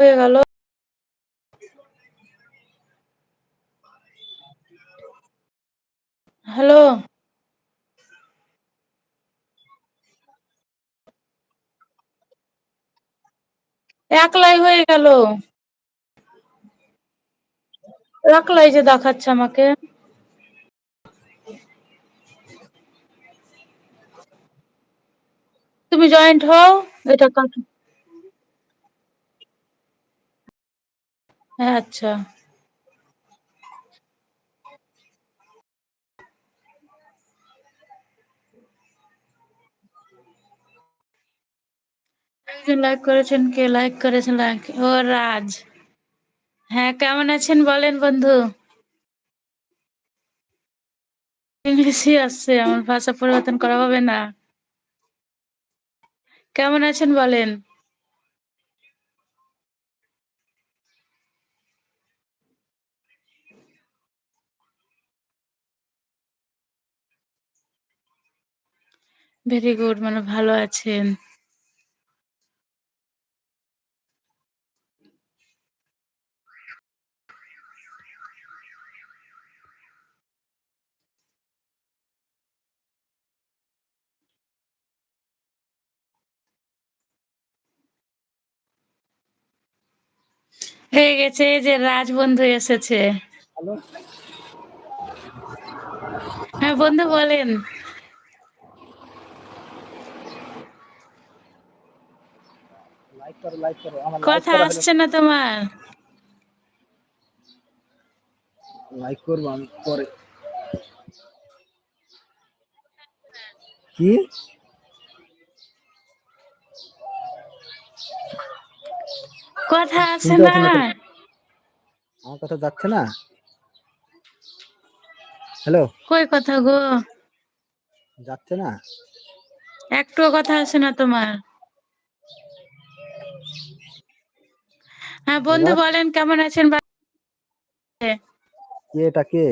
হয়ে গেল। হ্যালো। একলাই হয়ে গেল। একলাই যে দেখাচ্ছে আমাকে। তুমি জয়েন্ট হও, এটা কাট আচ্ছা। লাইক করেছেন কে? লাইক করেছেন লাইক ও রাজ। হ্যাঁ কেমন আছেন বলেন বন্ধু? ইংলিশই আসছে, আমার ভাষা পরিবর্তন করা হবে না। কেমন আছেন বলেন? ভেরি গুড মানে ভালো আছেন হয়ে গেছে যে রাজ বন্ধু এসেছে হ্যাঁ বন্ধু বলেন। করো লাইক করো আমার কথা আসছে না তোমার। লাইক করব আমি পরে। কি? কথা শুনতে না। আমার কথা যাচ্ছে না? হ্যালো কই কথা গো? যাচ্ছে না? একটু কথা আসে না তোমার। হ্যাঁ বন্ধু বলেন কেমন আছেন কে এটা কে?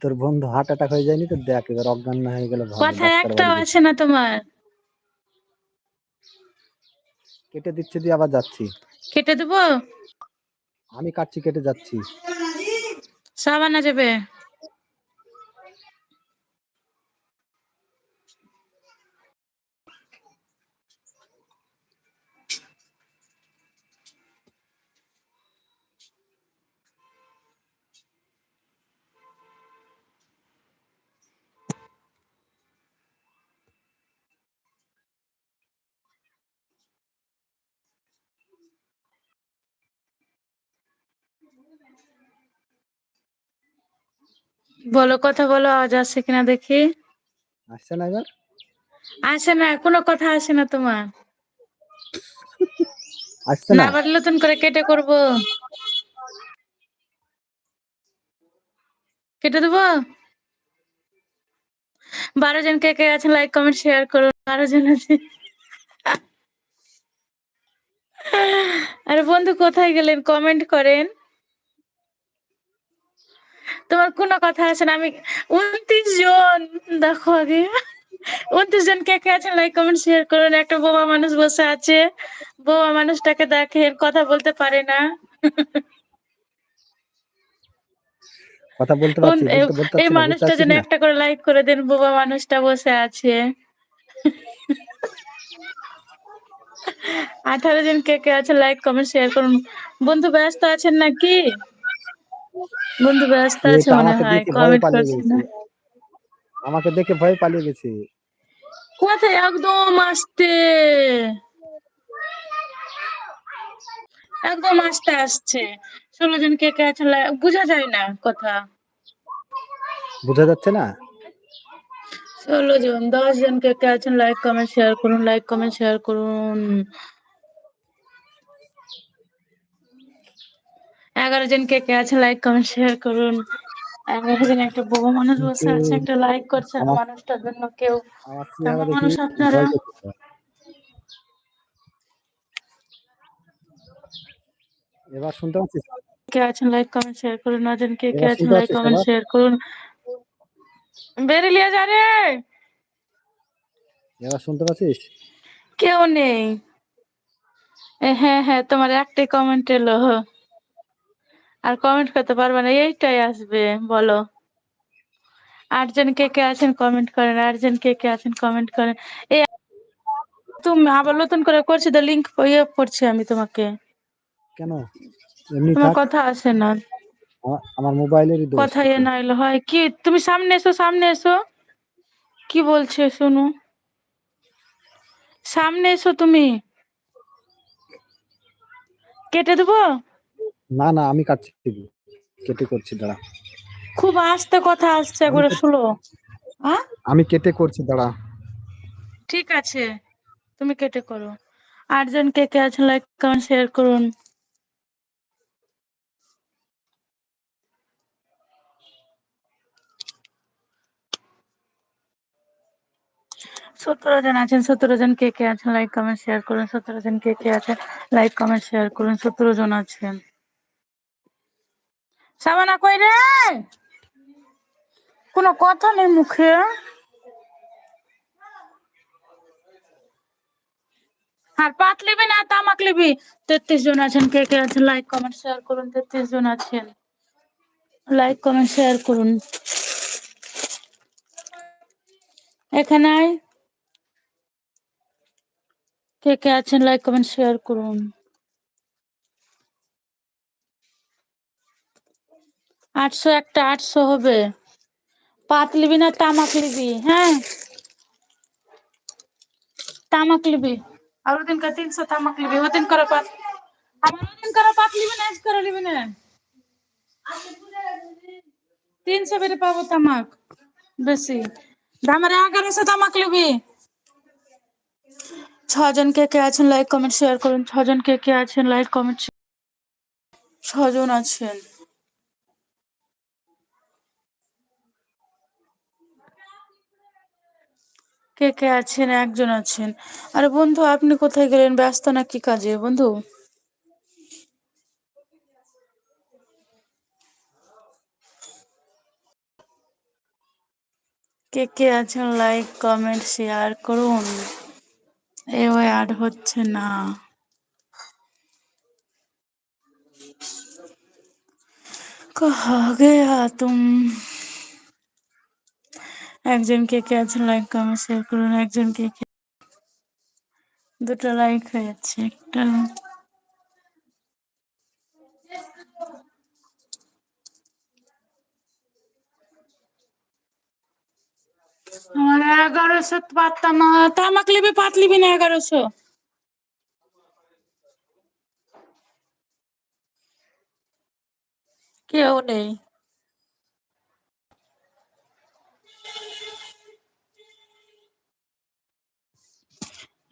তোর বন্ধু হার্ট অ্যাটাক হয়ে যায়নি তো? দেখ এবার অজ্ঞান না হয়ে গেলে কথা একটাও। আসে না তোমার। কেটে দিচ্ছে দিয়ে আবার যাচ্ছি। কেটে দেবো? আমি কাটছি কেটে যাচ্ছি। সাবানা যাবে। বলো কথা বলো আওয়াজ আসছে কিনা দেখি। আসছে না এবার? আসে না কোনো কথা আসে না তোমার। আসছে না? আবার নতুন করে কেটে করব। কেটে দেবো? বারো জন কে কে আছেন লাইক কমেন্ট শেয়ার করুন বারো জন আছে। আরে বন্ধু কোথায় গেলেন? কমেন্ট করেন। তোমার কোনো কথা আছে না? আমি উনত্রিশ জন। দেখো আগে। উনত্রিশ জন কে কে আছেন? লাইক কমেন্ট শেয়ার করুন। একটা বোবা মানুষ বসে আছে। বোবা মানুষটাকে দেখেন কথা বলতে পারে না। কথা বলতে পারছি এই মানুষটা যেন একটা করে লাইক করে দেন বোবা মানুষটা বসে আছে। আঠারো জন কে কে আছে? লাইক কমেন্ট শেয়ার করুন। বন্ধু ব্যস্ত আছেন নাকি? বন্ধু ব্যস্ত আছে মনে আমাকে হয় দেখে ভয়ে কমেন্ট পালিয়ে করছে না। আমাকে দেখে ভয়ে পালিয়ে গেছে। কোথায়? একদম আসতে। একদম আসতে আসছে। ষোলো জন কে কে আছে বোঝা যায় না কথা। বোঝা যাচ্ছে না? ষোলো জন দশ জন কে কে আছেন লাইক কমেন্ট শেয়ার করুন লাইক কমেন্ট শেয়ার করুন। এগারো জন কে কে আছে লাইক কমেন্ট শেয়ার করুন। এগারো জন একটা বড় মানুষ বসে আছে একটা লাইক করছে মানুষটার জন্য কেউ মানুষ আপনারা। এবার শুনতে পাচ্ছিস? কে আছেন লাইক কমেন্ট শেয়ার করুন। নজন কে কে আছেন লাইক কমেন্ট শেয়ার করুন। বেরিয়ে যা রে! এবার শুনতে পাচ্ছিস? কেউ নেই। হ্যাঁ হ্যাঁ তোমার একটাই কমেন্ট এলো হ। আর কমেন্ট করতে পারবে না এইটাই আসবে বলো। আটজন কে কে আছেন কমেন্ট করেন আটজন কে কে আছেন কমেন্ট করেন। এই তুমি আবার নতুন করে করছি তো লিঙ্ক ইয়ে করছি আমি তোমাকে। কেন? এমনি তোমার কথা আসে না। আমার- মোবাইলেরই দোষ। কথা ইয়ে না এলো হয়। কি তুমি সামনে এসো সামনে এসো। কি বলছে শোনো। সামনে এসো তুমি। কেটে দেবো? না না আমি কাটছি কেটে করছি দাঁড়া। খুব আস্তে কথা আসছে শুলো হ্যাঁ আমি কেটে করছি দাঁড়া। ঠিক আছে তুমি কেটে করো। আটজন কে কে আছেন লাইক কমেন্ট শেয়ার করুন। সতেরো জন আছেন সতেরো জন কে কে আছেন লাইক কমেন্ট শেয়ার করুন। সতেরো জন কে কে আছেন লাইক কমেন্ট শেয়ার করুন। সতেরো জন আছেন। সাবানা কই রে? কোনো কথা নেই মুখে। আর পাত লিবি না, তামাক লিবি? তেত্রিশ জন আছেন, কে কে আছেন? লাইক কমেন্ট শেয়ার করুন, তেত্রিশ জন আছেন। লাইক কমেন্ট শেয়ার করুন। এখানে কে কে আছেন? লাইক কমেন্ট শেয়ার করুন। আটশো একটা, আটশো হবে। পাত লিবি না, তামাক লিবি হ্যাঁ? তামাক লিবি আর ওদিন কা তিনশো তামাক লিবি ওদিন করে পাত। আমার ওদিন করে পাত লিবি না আজ করে লিবি না। তিনশো বেড়ে পাবো তামাক, বেশি। আমার এগারোশো তামাক লিবি ছজন কে কে আছেন লাইক কমেন্ট শেয়ার করুন। ছজন কে কে আছেন লাইক কমেন্ট ছজন আছেন। কে কে আছেন? একজন আছেন। আরে বন্ধু, আপনি কোথায় গেলেন? ব্যস্ত নাকি কাজে? বন্ধু। কে কে আছেন? লাইক কমেন্ট শেয়ার করুন। এ অ্যাড হচ্ছে না। কহ গে তুম একজন কে কে আছেন লাইক কমেন্ট শেয়ার করুন একজন কে কে দুটো লাইক হয়েছে, একটা না এগারোশো? কেউ নেই।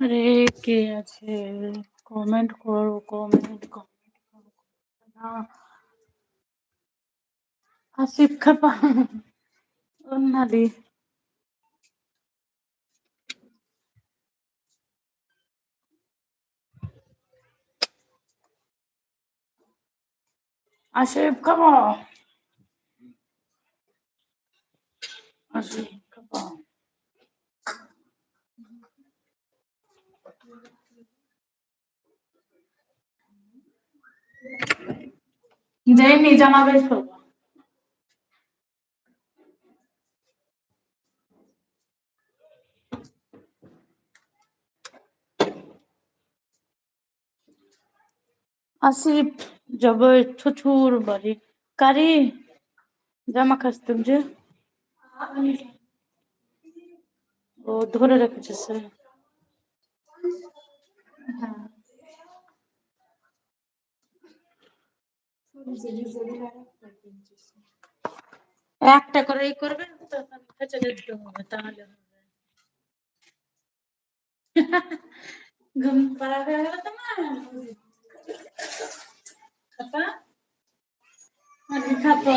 আরে কে আছে? কমেন্ট করো কমেন্ট কমেন্ট করো। না আসিফ খাপা নাদি আসিফ খাপা আসিফ খাপা দেয়নি জানাবে তো আসিফ যাবে শ্বশুর বাড়ি। কারি জামা কাচতাম যে। ও ধরে রেখেছে সে হ্যাঁ। একটা করে এই করবে তখন খেচে হবে তাহলে হবে। ঘুম পাড়া হয়ে গেল তোমার? খাপা আরে খাপা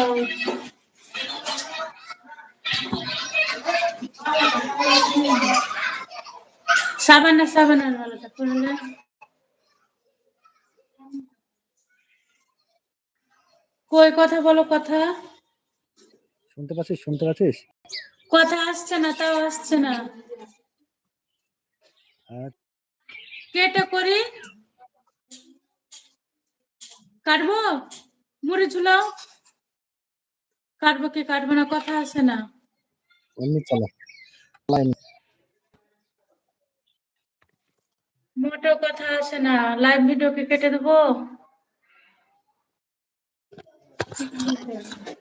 সাবানা সাবানার মালাটা পরলে কই কথা বলো কথা। শুনতে পাচ্ছিস? শুনতে পাচ্ছিস? কথা আসছে না তাও আসছে না। কেটে করি। কাটবো? মুড়ি ঝুলাও। কাটবো কি কাটবো না কথা আছে না। এমনি চলো। মোটেও কথা আছে না। লাইভ ভিডিও কি কেটে দেবো? Thank.